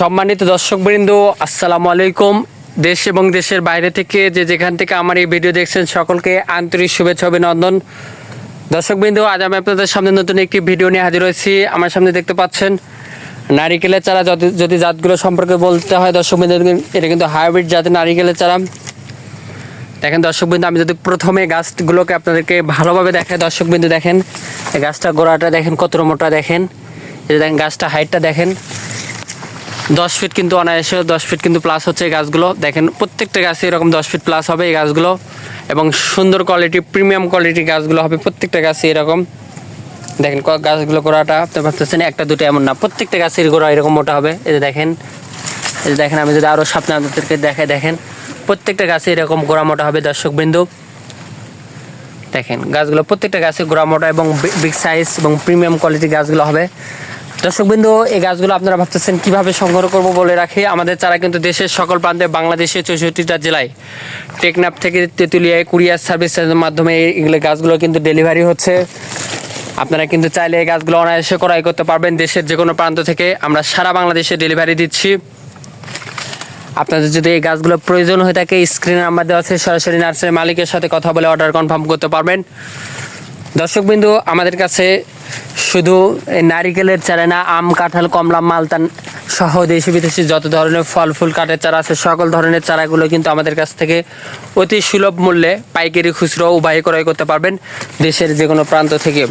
সম্মানিত দর্শকবৃন্দ, আসসালামু আলাইকুম। দেশ এবং দেশের বাইরে থেকে যে যেখান থেকে আমার এই ভিডিও দেখছেন, সকলকে আন্তরিক শুভেচ্ছা, অভিনন্দন। দর্শকবৃন্দ, আজ আমি আপনাদের সামনে নতুন একটি ভিডিও নিয়ে হাজির হয়েছি। আমার সামনে দেখতে পাচ্ছেন, নারিকেলের চারা যদি যদি জাতগুলো সম্পর্কে বলতে হয়, দর্শকবৃন্দ, এটা কিন্তু হাইব্রিড জাতের নারিকেলের চারা। দেখেন দর্শকবৃন্দ, আমি যদি প্রথমে গাছগুলোকে আপনাদেরকে ভালোভাবে দেখাই, দর্শকবৃন্দ দেখেন গাছটা গোড়াটা দেখেন কত মোটা দেখেন। এই দেখেন, গাছটা হাইটটা দেখেন। দশ ফিট কিন্তু অনায়াসে, দশ ফিট কিন্তু প্লাস হচ্ছে এই গাছগুলো। দেখেন, প্রত্যেকটা গাছে এরকম দশ ফিট প্লাস হবে এই গাছগুলো। এবং সুন্দর কোয়ালিটি প্রিমিয়াম কোয়ালিটির গাছগুলো হবে প্রত্যেকটা গাছে এরকম। দেখেন গাছগুলো গোড়াটা, আপনি ভাবতেছেন একটা, দুটো এমন না। প্রত্যেকটা গাছের গোড়া এরকম মোটা হবে। এই যে দেখেন, এই যে দেখেন, আমি যদি আরও সামনে আপনাদেরকে দেখাই, দেখেন, প্রত্যেকটা গাছে এরকম গোড়া মোটা হবে, দর্শক বিন্দু। দেখেন, গাছগুলো প্রত্যেকটা গাছে গোড়া মোটা এবং বিগ সাইজ এবং প্রিমিয়াম কোয়ালিটির গাছগুলো হবে। দর্শকবৃন্দ এই গাছগুলো আপনারা ভাবতেছেন কীভাবে সংগ্রহ করব বলে রাখি? আমাদের চারা কিন্তু দেশের সকল প্রান্তে বাংলাদেশের চৌষট্টিটা জেলায়। টেকনাফ থেকে তেঁতুলিয়ায় কুরিয়ার সার্ভিসের মাধ্যমে এগুলো গাছগুলো কিন্তু ডেলিভারি হচ্ছে। আপনারা কিন্তু চাইলে এই গাছগুলো অনায়াসে ক্রয় করতে পারবেন দেশের যে কোনো প্রান্ত থেকে। আমরা সারা বাংলাদেশে ডেলিভারি দিচ্ছি। আপনাদের যদি এই গাছগুলো প্রয়োজন হয়ে থাকে, স্ক্রিনে নাম্বার দেওয়া আছে, সরাসরি নার্সারি মালিকের সাথে কথা বলে অর্ডার কনফার্ম করতে পারবেন। দর্শকবিন্দু, আমাদের কাছে শুধু নারিকেলের চারা না, আম, কাঁঠাল, কমলা, মালতান সহ দেশি বিদেশি যত ধরনের ফল, ফুল, কাঠের চারা আছে, সকল ধরনের চারাগুলো কিন্তু আমাদের কাছ থেকে অতি সুলভ মূল্যে পাইকারি খুচরো উভয় ক্রয় করতে পারবেন দেশের যে কোনো প্রান্ত থেকে।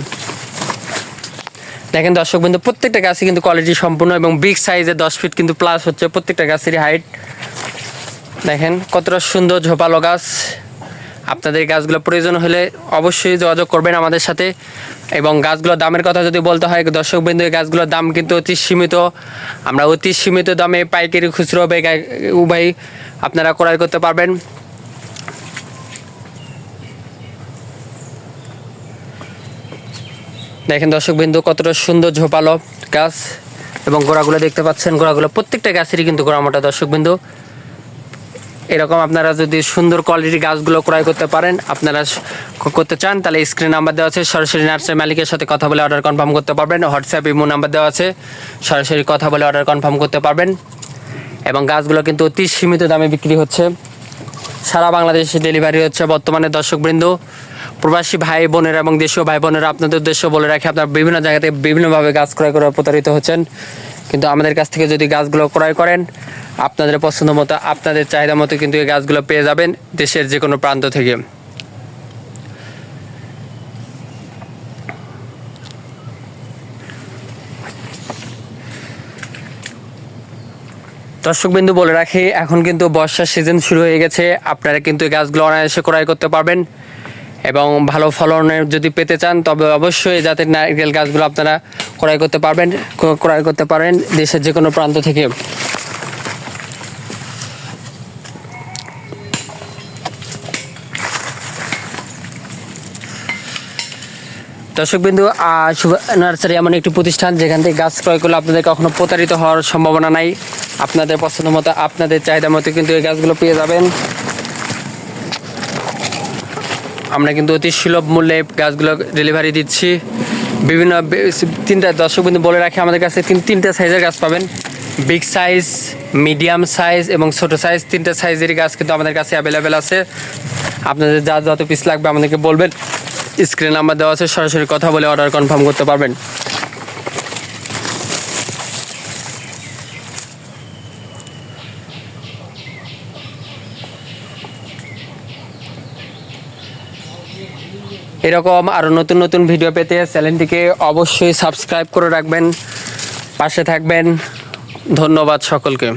দেখেন দর্শক বিন্দু প্রত্যেকটা গাছই কিন্তু কোয়ালিটি সম্পূর্ণ এবং বিগ সাইজের দশ ফিট কিন্তু প্লাস হচ্ছে প্রত্যেকটা গাছেরই হাইট দেখেন কতটা সুন্দর ঝোপালো গাছ। আপনাদের গাছগুলো প্রয়োজন হলে অবশ্যই যোগাযোগ করবেন আমাদের সাথে। এবং গাছগুলোর দামের কথা যদি বলতে হয়, দর্শক বিন্দু গাছগুলোর দাম কিন্তু অতি সীমিত। আমরা অতি সীমিত দামে পাইকারি খুচরো উভয় আপনারা ক্রয় করতে পারবেন। দেখেন দর্শক বিন্দু, কতটা সুন্দর ঝোপালো গাছ এবং গোড়াগুলো দেখতে পাচ্ছেন। গোড়াগুলো প্রত্যেকটা গাছেরই কিন্তু গোড়া মোটা দর্শক বিন্দু। এরকম আপনারা যদি সুন্দর কোয়ালিটির গাছগুলো ক্রয় করতে পারেন, আপনারা করতে চান, তাহলে স্ক্রিন নাম্বার দেওয়া আছে, সরাসরি নার্সারি মালিকের সাথে কথা বলে অর্ডার কনফার্ম করতে পারবেন। হোয়াটসঅ্যাপ ইমো নাম্বার দেওয়া আছে, সরাসরি কথা বলে অর্ডার কনফার্ম করতে পারবেন। এবং গাছগুলো কিন্তু অতি সীমিত দামে বিক্রি হচ্ছে। সারা বাংলাদেশে ডেলিভারি হচ্ছে বর্তমানে দর্শকবৃন্দ। প্রবাসী ভাই, বোনেরা এবং দেশীয় ভাই, বোনেরা আপনাদের উদ্দেশ্য বলে রাখি, আপনারা বিভিন্ন জায়গাতে বিভিন্নভাবে গাছ ক্রয় করে প্রতারিত হচ্ছেন। কিন্তু আমাদের কাছ থেকে যদি গাছগুলো ক্রয় করেন, আপনাদের পছন্দ মতো, আপনাদের চাহিদা মতো কিন্তু এই গাছগুলো পেয়ে যাবেন দেশের যে কোনো প্রান্ত থেকে। দর্শকবিন্দু বলে রাখি, এখন কিন্তু বর্ষার সিজন শুরু হয়ে গেছে। আপনারা কিন্তু এই গাছগুলো অনায়াসে ক্রয় করতে পারবেন এবং ভালো ফলনের যদি পেতে চান, তবে অবশ্যই জাতের নারকেল গাছগুলো আপনারা ক্রয় করতে পারবেন, ক্রয় করতে পারেন দেশের যে কোনো প্রান্ত থেকে। দর্শকবিন্দু নার্সারি এমন একটি প্রতিষ্ঠান যেখান থেকে গাছ ক্রয় করলে আপনাদের কখনো প্রতারিত হওয়ার সম্ভাবনা নাই। আপনাদের পছন্দ মতো, আপনাদের চাহিদা মতো কিন্তু এই গাছগুলো পেয়ে যাবেন। আমরা কিন্তু অতি সুলভ মূল্যে গাছগুলো ডেলিভারি দিচ্ছি। বিভিন্ন তিনটা দর্শক বিন্দু বলে রাখি আমাদের কাছে। তিন তিনটা সাইজের গাছ পাবেন। বিগ সাইজ মিডিয়াম সাইজ এবং ছোট সাইজ তিনটা সাইজেরই গাছ কিন্তু আমাদের কাছে অ্যাভেলেবেল আছে। আপনাদের যা যত পিস লাগবে আমাদেরকে বলবেন। স্ক্রিন নাম্বার দেওয়া আছে, সরাসরি কথা বলে অর্ডার কনফার্ম করতে পারবেন। এরকম আরও নতুন নতুন ভিডিও পেতে চ্যানেলটিকে অবশ্যই সাবস্ক্রাইব করে রাখবেন, পাশে থাকবেন। ধন্যবাদ সকলকে।